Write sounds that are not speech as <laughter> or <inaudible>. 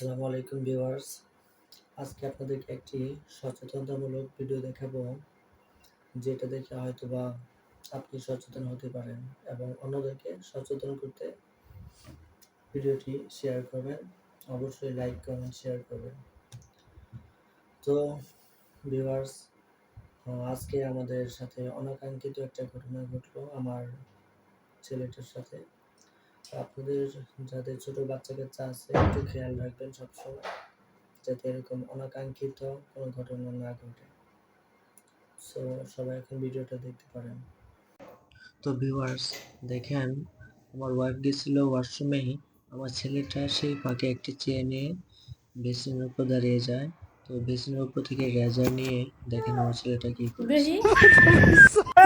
আসসালামু আলাইকুম ভিউয়ার্স। আজকে আপনাদেরকে একটি সচেতনতামূলক ভিডিও দেখাবো, যেটা দেখে হয়তো বা আপনি সচেতন হতে পারেন এবং অন্যদেরকে সচেতন করতে ভিডিওটি শেয়ার করবেন। অবশ্যই লাইক কমেন্ট শেয়ার করবেন। তো ভিউয়ার্স আজকে আমাদের সাথে অনাকাঙ্ক্ষিত একটা ঘটনা ঘটলো আমার ছেলেটার সাথে। আপনাদের যাদের ছোট বাচ্চা কাচ্চা আছে একটু খেয়াল রাখবেন সবসময় যাতে এরকম অনাকাঙ্ক্ষিত কোনো ঘটনা না ঘটে। সো সবাই এখন ভিডিওটা দেখতে পারেন। তো ভিউয়ার্স দেখেন আমার ওয়াইফ গেছিল ওয়াশরুমেই আমার ছেলেটা সেই ফাঁকে একটি চেয়ে নিয়ে বেসিনের উপর দাঁড়িয়ে যায়। তো বেসিনের উপর থেকে রেজার নিয়ে দেখেন আমার ছেলেটা কি করে <laughs>